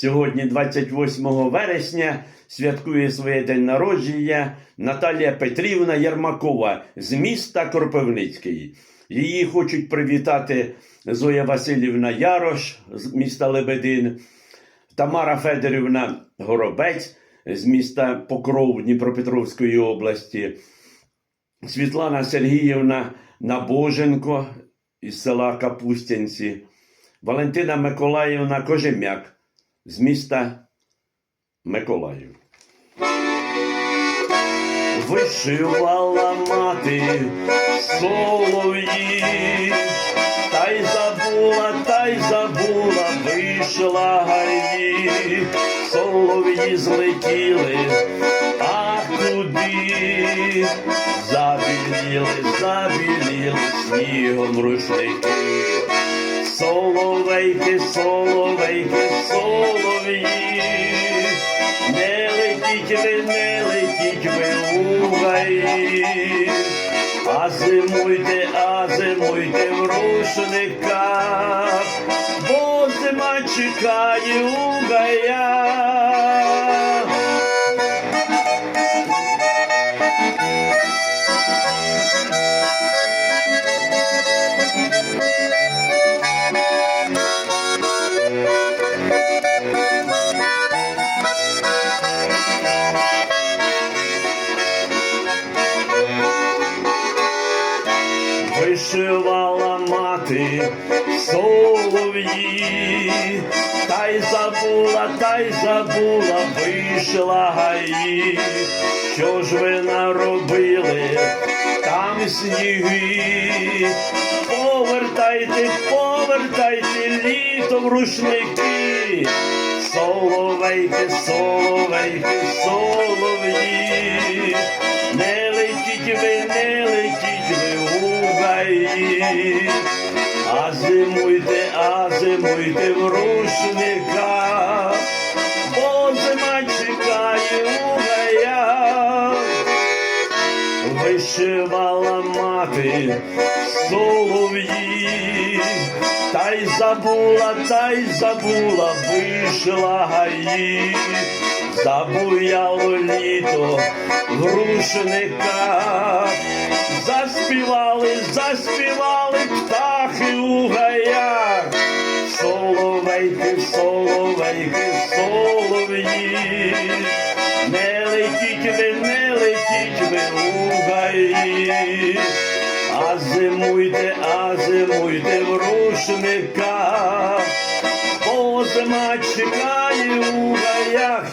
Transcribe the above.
Сьогодні, 28 вересня, святкує своє день народження Наталія Петрівна Єрмакова з міста Кропивницький. Її хочуть привітати Зоя Васильівна Ярош з міста Лебедин, Тамара Федорівна Горобець з міста Покров Дніпропетровської області, Світлана Сергіївна Набоженко із села Капустянці, Валентина Миколаївна Кожем'як з міста Миколаїв. Вишивала мати солов'ї, та й забула, та й забула, вийшла гаї, солов'ї злетіли, а куди забіліли, забіліли снігом рушники. Соловейки, соловейки, солов'ї, не летіть ви, не летіть ви у гаї, а зимуйте, а зимуйте в рушниках, бо зима чекає у гаях. Вишивала мати солов'ї, та й забула, та й забула, вийшла гаї, що ж ви наробили там сніги, повертайте, повертайте літо в рушники, соловейки, соловейки, солов'ї, не летіть ви, не а зимуйте, а зимуйте в рушниках, бо зима чекає у гаях. Вишивала мати солов'ї, та й забула, та й забула, вийшла гаї, забуяло літо в рушниках, заспівали, заспівали соловейки, солов'ї, не летіть ви, не летіть ви у гаї, а зимуйте, а зимуйте в рушниках, бо зима чекає у гаях.